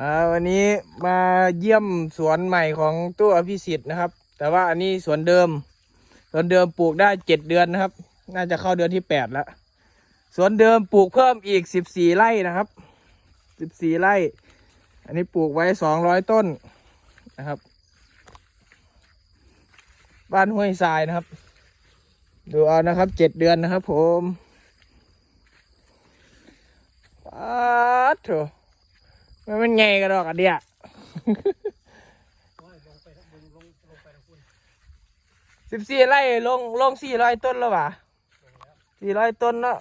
อ่าวันนี้มาเยี่ยมสวนใหม่ของตู้อภิสิทธิ์นะครับ แต่ว่าอันนี้สวนเดิม สวนเดิมปลูกได้เจ็ดเดือนนะครับ น่าจะเข้าเดือนที่แปดแล้ว สวนเดิมปลูกเพิ่มอีกสิบสี่ไร่นะครับสิบสี่ไร่ อันนี้ปลูกไว้สองร้อยต้นนะครับ บ้านห้วยทรายนะครับ ดูเอานะครับเจ็ดเดือนนะครับ ผมป๊าดโถ มันเป็นไงกันดอกอันเดียสิบสี่ไร่ลงลงสี่ร้อยต้นแล้ววะสี่ร้อยต้นแล้ว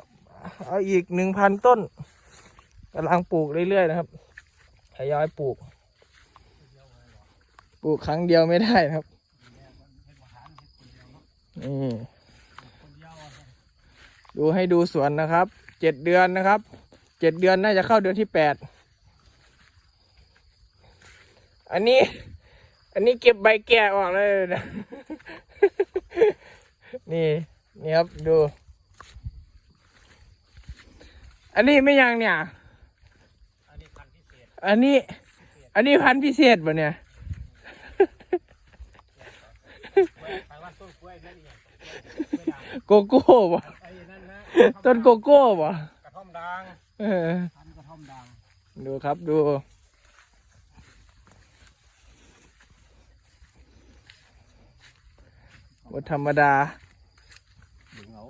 เอาอีกหนึ่งพันต้นกำลังปลูกเรื่อยๆนะครับทยอยปลูก ปลูกครั้งเดียวไม่ได้นะครับนี่ดูให้ดูสวนนะครับ เจ็ดเดือนนะครับ เจ็ดเดือนน่าจะเข้าเดือนที่แปด อันนี้ อันนี้เก็บใบแก่ออกเลยนะนี่นี่ครับดู อันนี้ไม่ยังเนี่ย อันนี้พันธุ์พิเศษ อันนี้ อันนี้พันธุ์พิเศษป่ะเนี่ยไปว่าต้นกล้วยนั่นเองไม่ดังโกโก้ป่ะไอ้นั่นนะต้นโกโก้ป่ะกระท่อมดังเออพันธุ์กระท่อมดัง ดูครับดู บธรรมดาดึงเอา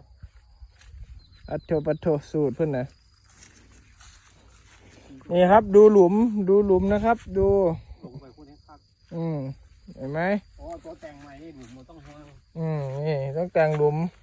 อัตโทปัตโทสูตรเพื่อนนะนี่ครับดูหลุมดูหลุมนะครับ ดูลงไปคุณให้คักอืมเห็นไหมอ๋อตัวแต่งใหม่นี่หลุมมันต้องห่วงอืมนี่ต้องแต่งหลุมเ